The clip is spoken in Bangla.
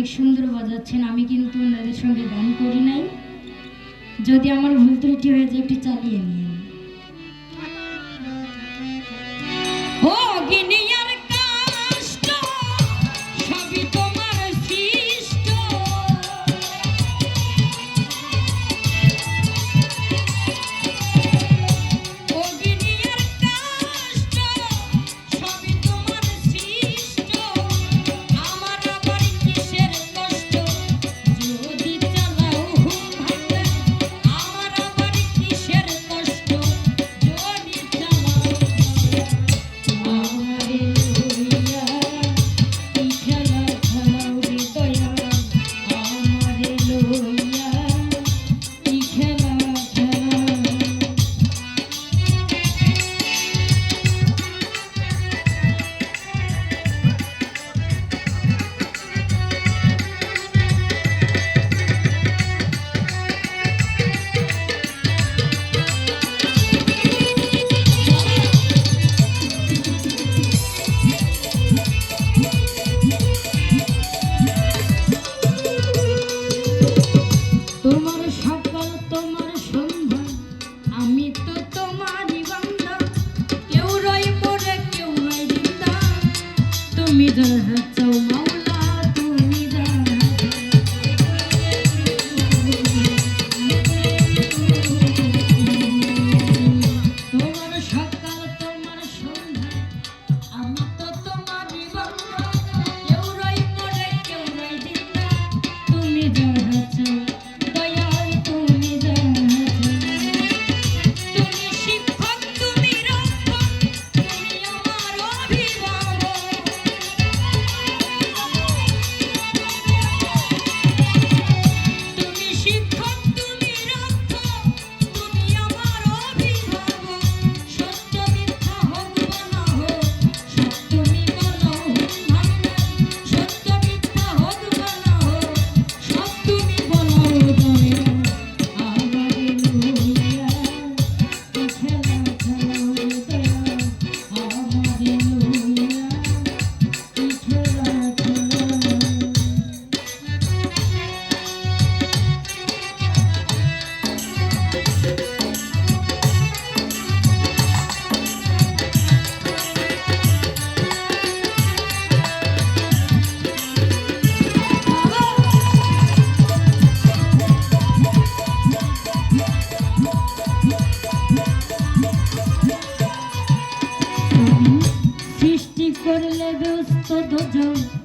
অনেক সুন্দর বাজাচ্ছেন। আমি কিন্তু ওনাদের সঙ্গে গান করি নাই। যদি আমার ভুল ত্রুটি হয়ে যায়, একটু চালিয়ে নিয়ে leve é os todo de